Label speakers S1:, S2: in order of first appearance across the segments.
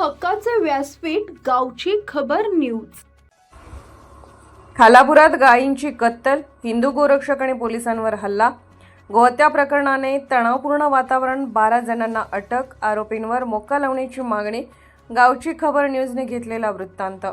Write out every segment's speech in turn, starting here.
S1: हक्काचे व्यासपीठ गावची खबर न्यूज खालापुरात गायींची कत्तल हिंदू गोरक्षक आणि पोलिसांवर हल्ला गोहत्या प्रकरणाने तणावपूर्ण वातावरण बारा जणांना अटक आरोपींवर मोका लावण्याची मागणी गावची खबर न्यूजने घेतलेला वृत्तांत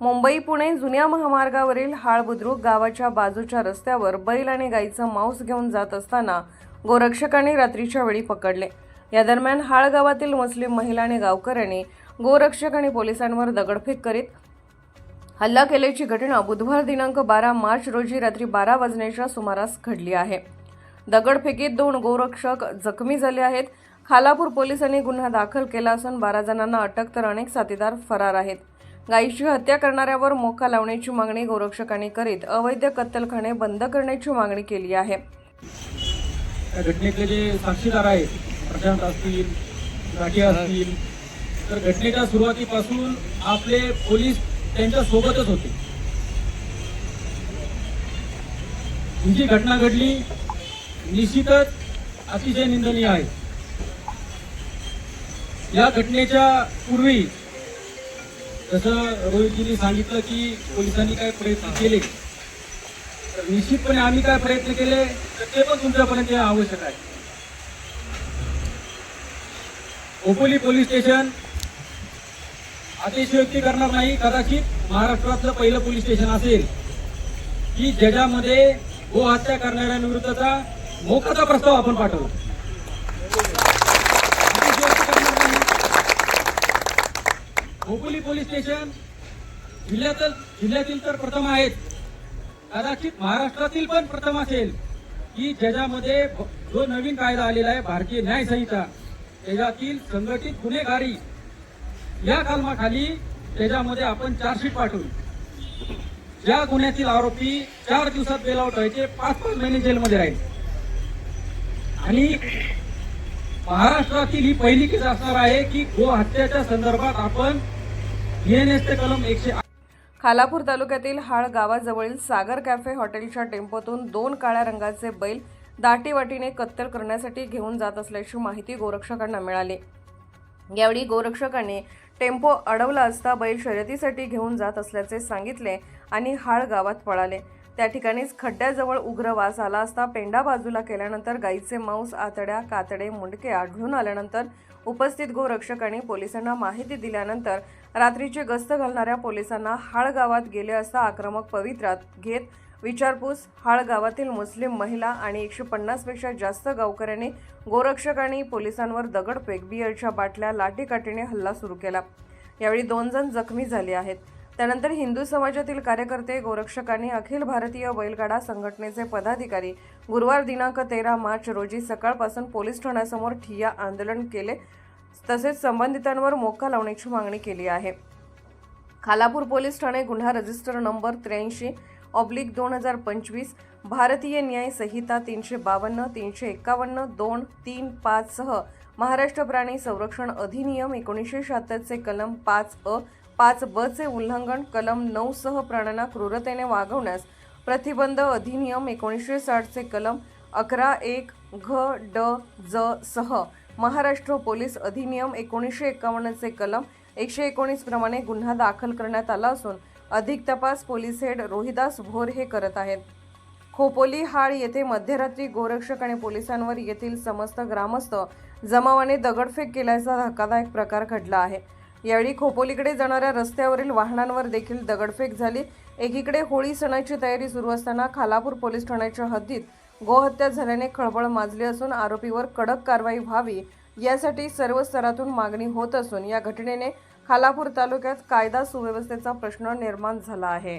S1: मुंबई पुणे जुन्या महामार्गावरील हाळ बुद्रुक गावाच्या बाजूच्या रस्त्यावर बैल आणि गायीचं मांस घेऊन जात असताना गोरक्षकांनी रात्रीच्या वेळी पकडले या दरम्यान हाळ गावातील मुस्लिम महिला आणि गावकऱ्यांनी गोरक्षक आणि पोलिसांवर दगडफेक करीत हल्ला केल्याची घटना बुधवार दिनांक बारा मार्च रोजी रात्री बारा वाजण्याच्या सुमारास घडली आहे दगडफेकीत दोन गोरक्षक जखमी झाले आहेत खालापूर पोलिसांनी गुन्हा दाखल केला असून बारा जणांना अटक तर अनेक साथीदार फरार आहेत गायीची हत्या करणाऱ्यावर मोका लावण्याची मागणी गोरक्षकांनी करीत अवैध कत्तलखाने बंद करण्याची मागणी केली आहे
S2: घटनेतले जे साक्षीदार आहेत प्रशांत असतील राठी असतील तर घटनेच्या सुरुवातीपासून आपले पोलीस त्यांच्या सोबतच होते जी घटना घडली निश्चितच अतिशय निंदनीय आहे या घटनेच्या पूर्वी जसं रोहितजींनी सांगितलं की पोलिसांनी काय प्रयत्न केले तर निश्चितपणे आम्ही काय प्रयत्न केले तर ते पण तुमच्यापर्यंत आवश्यक आहे ओपोली पोलीस स्टेशन अतिशयोक्ती करणार नाही कदाचित महाराष्ट्रातलं पहिलं पोलीस स्टेशन असेल की गो गोहत्या करणाऱ्यांविरुद्धचा मोकाचा प्रस्ताव आपण पाठवला पोलीस स्टेशन जिल्ह्यातील जिल्ह्यातील तर प्रथम आहेत कदाचित महाराष्ट्रातील पण प्रथम असेल की ज्याच्यामध्ये जो नवीन कायदा आलेला आहे भारतीय न्याय संहिता त्याच्यातील संघटित गुन्हेगारी या कलमाखाली त्याच्यामध्ये आपण चार्जशीट पाठवू ज्या गुन्ह्यातील आरोपी चार दिवसात बेलावट व्हायचे पाच पाच महिने जेलमध्ये राहील आणि महाराष्ट्रातील ही पहिली केस असणार आहे की गो हत्याच्या संदर्भात आपण ते कलम एकशे
S1: खालापूर तालुक्यातील हाळ गावाजवळील सागर कॅफे हॉटेलच्या टेम्पोतून दोन काळ्या रंगाचे बैल दाटीवाटीने कत्तल करण्यासाठी घेऊन जात असल्याची माहिती गोरक्षकांना मिळाली यावेळी गोरक्षकांनी टेम्पो अडवला असता बैल शर्यतीसाठी घेऊन जात असल्याचे सांगितले आणि हाळ गावात पळाले त्या ठिकाणीच खड्ड्याजवळ उग्र वास आला असता पेंडा बाजूला केल्यानंतर गाईचे मांस आतड्या कातडे मुंडके आढळून आल्यानंतर उपस्थित गोरक्षकांनी पोलिसांना माहिती दिल्यानंतर रात्रीचे गस्त घालणाऱ्या पोलिसांना हाळ गावात गेले असता आक्रमक पवित्रात घेत विचारपूस हाळ गावातील मुस्लिम महिला आणि एकशे पन्नासपेक्षा जास्त गावकऱ्यांनी गोरक्षक आणि पोलिसांवर दगडफेक बियरच्या बाटल्या लाठीकाठीने हल्ला सुरू केला यावेळी दोन जण जखमी झाले आहेत त्यानंतर हिंदू समाजातील कार्यकर्ते गोरक्षकांनी अखिल भारतीय बैलगाडा संघटनेचे पदाधिकारी गुरुवार दिनांक तेरा मार्च रोजी सकाळपासून पोलीस ठाण्यासमोर ठिय्या आंदोलन केले तसेच संबंधितांवर मोका लावण्याची मागणी केली आहे खालापूर पोलीस ठाणे गुन्हा रजिस्टर नंबर त्र्याऐंशी ऑब्लिक दोन हजार पंचवीस भारतीय न्याय संहिता तीनशे बावन्न तीनशे एक्कावन्न दोन तीन पाच सह महाराष्ट्र प्राणी संरक्षण अधिनियम एकोणीसशे शहात्तरचे कलम पाच अ पाच बचे उल्लंघन कलम नऊ सह प्राण्यांना क्रूरतेने वागवण्यास प्रतिबंध अधिनियम एकोणीसशे साठचे कलम अकरा एक घ ड ज सह महाराष्ट्र पोलीस अधिनियम एकोणीसशे एक्कावन्नचे कलम एकशे एकोणीसप्रमाणे गुन्हा दाखल करण्यात आला असून अधिक तपास पोलीस हेड रोहिदास भोर हे करत आहेत खोपोली हाळ येथे मध्यरात्री गोरक्षक आणि पोलिसांवर येथील समस्त ग्रामस्थ जमावाने दगडफेक केल्याचा धक्कादायक प्रकार घडला आहे यावेळी खोपोलीकडे जाणाऱ्या रस्त्यावरील वाहनांवर देखील दगडफेक झाली एकीकडे होळी सणाची तयारी सुरू असताना खालापूर पोलीस ठाण्याच्या हद्दीत गोहत्या झाल्याने खळबळ माजली असून आरोपीवर कडक कारवाई व्हावी यासाठी सर्व स्तरातून मागणी होत असून या घटनेने खालापूर तालुक्यात कायदा सुव्यवस्थेचा प्रश्न निर्माण झाला आहे